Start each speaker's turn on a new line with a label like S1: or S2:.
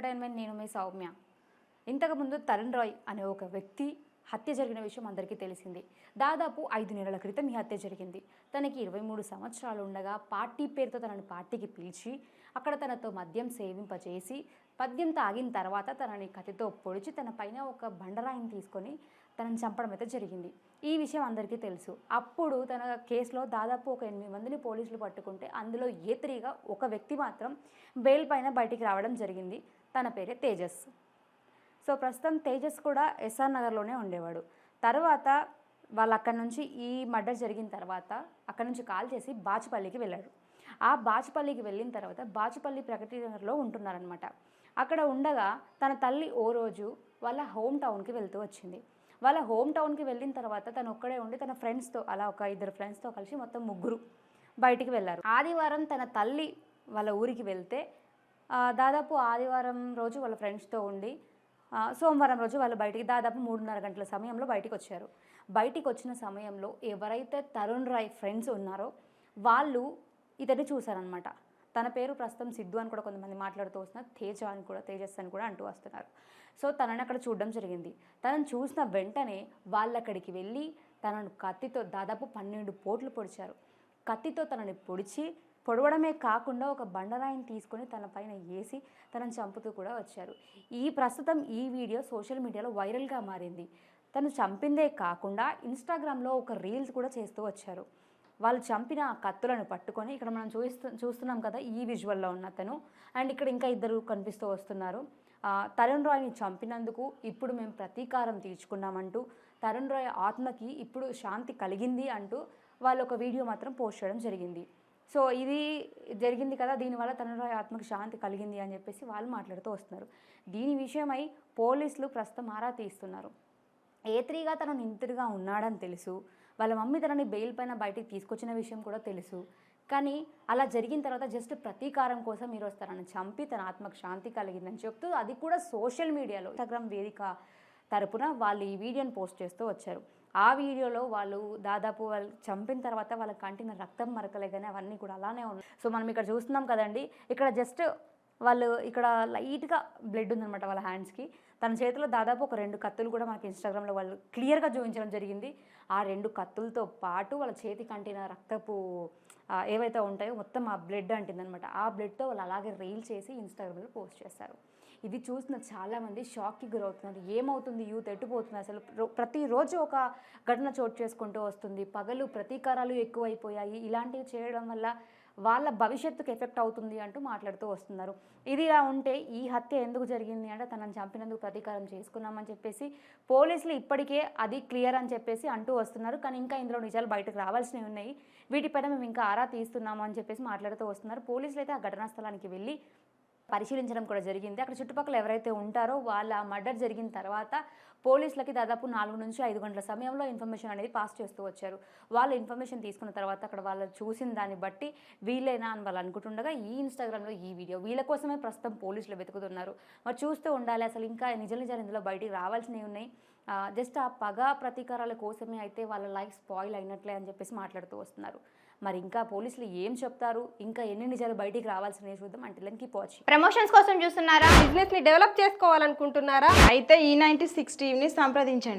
S1: Entertainment నేను మీ సౌమ్య. ఇంతకుముందు తరుణ్ రాయ్ అనే ఒక వ్యక్తి హత్య జరిగిన విషయం అందరికీ తెలిసింది. దాదాపు ఐదు నెలల క్రితం ఈ హత్య జరిగింది. తనకి ఇరవై మూడు సంవత్సరాలు ఉండగా పార్టీ పేరుతో తనని పార్టీకి పిలిచి అక్కడ తనతో మద్యం సేవింపజేసి మద్యం తాగిన తర్వాత తనని కత్తితో పొడిచి తన పైన ఒక బండరాయిని తీసుకొని తనని చంపడం అయితే జరిగింది. ఈ విషయం అందరికీ తెలుసు. అప్పుడు తన కేసులో దాదాపు ఒక ఎనిమిది మందిని పోలీసులు పట్టుకుంటే అందులో ఏత్రిగా ఒక వ్యక్తి మాత్రం బెయిల్ పైన బయటికి రావడం జరిగింది. తన పేరే తేజస్. సో ప్రస్తుతం తేజస్ కూడా ఎస్ఆర్ నగర్లోనే ఉండేవాడు. తర్వాత వాళ్ళు అక్కడి నుంచి ఈ మర్డర్ జరిగిన తర్వాత అక్కడి నుంచి కాల్ చేసి బాచుపల్లికి వెళ్ళాడు. ఆ బాచుపల్లికి వెళ్ళిన తర్వాత బాచుపల్లి ప్రగతి నగర్లో ఉంటున్నారనమాట అక్కడ ఉండగా తన తల్లి ఓ రోజు వాళ్ళ హోమ్ టౌన్కి వెళ్తూ వచ్చింది. వాళ్ళ హోమ్ టౌన్కి వెళ్ళిన తర్వాత తను ఒక్కడే ఉండి తన ఫ్రెండ్స్తో అలా ఒక ఇద్దరు ఫ్రెండ్స్తో కలిసి మొత్తం ముగ్గురు బయటికి వెళ్ళారు. ఆదివారం తన తల్లి వాళ్ళ ఊరికి వెళ్తే దాదాపు ఆదివారం రోజు వాళ్ళ ఫ్రెండ్స్తో ఉండి సోమవారం రోజు వాళ్ళు బయటికి దాదాపు మూడున్నర గంటల సమయంలో బయటికి వచ్చారు. బయటికి వచ్చిన సమయంలో ఎవరైతే తరుణ్ రాయ్ ఫ్రెండ్స్ ఉన్నారో వాళ్ళు ఇతన్ని చూశారనమాట తన పేరు ప్రస్తుతం సిద్ధు అని కూడా కొంతమంది మాట్లాడుతూ వస్తున్నారు. తేజ అని కూడా తేజస్ అని కూడా అంటూ వస్తున్నారు. సో తనని అక్కడ చూడడం జరిగింది. తనను చూసిన వెంటనే వాళ్ళు అక్కడికి వెళ్ళి తనను కత్తితో దాదాపు పన్నెండు పోట్లు పొడిచారు. కత్తితో తనని పొడిచి పొడవడమే కాకుండా ఒక బండరాయిని తీసుకొని తన పైన వేసి తనని చంపుతూ కూడా వచ్చారు. ఈ ప్రస్తుతం ఈ వీడియో సోషల్ మీడియాలో వైరల్గా మారింది. తను చంపిందే కాకుండా ఇన్స్టాగ్రామ్లో ఒక రీల్స్ కూడా చేస్తూ వచ్చారు. వాళ్ళు చంపిన ఆ కత్తులను పట్టుకొని ఇక్కడ మనం చూస్తు చూస్తున్నాం కదా ఈ విజువల్లో ఉన్న అతను. అండ్ ఇక్కడ ఇంకా ఇద్దరు కనిపిస్తూ వస్తున్నారు. తరుణ్ రాయ్ని చంపినందుకు ఇప్పుడు మేము ప్రతీకారం తీర్చుకున్నామంటూ తరుణ్ రాయ్ ఆత్మకి ఇప్పుడు శాంతి కలిగింది అంటూ వాళ్ళు ఒక వీడియో మాత్రం పోస్ట్ చేయడం జరిగింది. సో ఇది జరిగింది కదా దీనివల్ల తరుణ్ రాయ్ ఆత్మకి శాంతి కలిగింది అని చెప్పేసి వాళ్ళు మాట్లాడుతూ వస్తున్నారు. దీని విషయమై పోలీసులు ప్రస్తుతం ఆరా తీస్తున్నారు. ఏ త్రీగా తను నిందితుడిగా ఉన్నాడని తెలుసు. వాళ్ళ మమ్మీ తనని బెయిల్ పైన బయటికి తీసుకొచ్చిన విషయం కూడా తెలుసు. కానీ అలా జరిగిన తర్వాత జస్ట్ ప్రతీకారం కోసం ఈరోజు వస్తారని చంపి తన ఆత్మకు శాంతి కలిగిందని చెప్తూ అది కూడా సోషల్ మీడియాలో ఇన్స్టాగ్రామ్ వేదిక తరపున వాళ్ళు ఈ వీడియోని పోస్ట్ చేస్తూ వచ్చారు. ఆ వీడియోలో వాళ్ళు దాదాపు వాళ్ళు చంపిన తర్వాత వాళ్ళ కంటిన రక్తం మరకలే కానీ అవన్నీ కూడా అలానే ఉన్నాయి. సో మనం ఇక్కడ చూస్తున్నాం కదండి ఇక్కడ జస్ట్ వాళ్ళు ఇక్కడ లైట్గా బ్లడ్ ఉందన్నమాట వాళ్ళ హ్యాండ్స్కి. తన చేతిలో దాదాపు ఒక రెండు కత్తులు కూడా మనకి ఇన్స్టాగ్రామ్లో వాళ్ళు క్లియర్గా చూపించడం జరిగింది. ఆ రెండు కత్తులతో పాటు వాళ్ళ చేతి కంటిన రక్తపు ఏవైతే ఉంటాయో మొత్తం ఆ బ్లడ్ అంటిందనమాట. ఆ బ్లడ్తో వాళ్ళు అలాగే రీల్ చేసి ఇన్స్టాగ్రామ్లో పోస్ట్ చేస్తారు. ఇది చూసిన చాలామంది షాక్కి గురవుతున్నారు. ఏమవుతుంది? యూత్ ఎట్టుపోతుంది అసలు ప్రతిరోజు ఒక ఘటన చోటు చేసుకుంటూ వస్తుంది. పగలు ప్రతీకారాలు ఎక్కువైపోయాయి. ఇలాంటివి చేయడం వల్ల వాళ్ళ భవిష్యత్తుకు ఎఫెక్ట్ అవుతుంది అంటూ మాట్లాడుతూ వస్తున్నారు. ఇది ఇలా ఉంటే ఈ హత్య ఎందుకు జరిగింది అంటే తనను చంపినందుకు ప్రతీకారం చేసుకున్నామని చెప్పేసి పోలీసులు ఇప్పటికే అది క్లియర్ అని చెప్పేసి అంటూ వస్తున్నారు. కానీ ఇంకా ఇందులో నిజాలు బయటకు రావాల్సినవి ఉన్నాయి. వీటిపైన మేము ఇంకా ఆరా తీస్తున్నాము అని చెప్పేసి మాట్లాడుతూ వస్తున్నారు. పోలీసులు అయితే ఆ ఘటనా స్థలానికి వెళ్ళి పరిశీలించడం కూడా జరిగింది. అక్కడ చుట్టుపక్కల ఎవరైతే ఉంటారో వాళ్ళ మర్డర్ జరిగిన తర్వాత పోలీసులకి దాదాపు నాలుగు నుంచి ఐదు గంటల సమయంలో ఇన్ఫర్మేషన్ అనేది పాస్ చేస్తూ వచ్చారు. వాళ్ళు ఇన్ఫర్మేషన్ తీసుకున్న తర్వాత అక్కడ వాళ్ళు చూసిన దాన్ని బట్టి వీళ్ళేనా అని వాళ్ళు అనుకుంటుండగా ఈ ఇన్స్టాగ్రామ్లో ఈ వీడియో వీళ్ళ కోసమే ప్రస్తుతం పోలీసులు వెతుకుతున్నారు. మరి చూస్తూ ఉండాలి అసలు ఇంకా నిజ నిజాలు ఇందులో బయటికి రావాల్సినవి ఉన్నాయి. జస్ట్ ఆ పగ ప్రతీకారాల కోసమే అయితే వాళ్ళ లైఫ్ స్పాయిల్ అయినట్లే అని చెప్పేసి మాట్లాడుతూ వస్తున్నారు. మరి ఇంకా పోలీసులు ఏం చెప్తారు? ఇంకా ఎన్ని నిజాలు బయటికి రావాల్సినవి చూద్దాం. అంటే కీప్
S2: ప్రమోషన్స్ కోసం చూస్తున్నారా?
S3: బిజినెస్ని డెవలప్ చేసుకోవాలనుకుంటున్నారా?
S4: అయితే ఈ నైన్టీ సిక్స్ టీవీని సంప్రదించండి.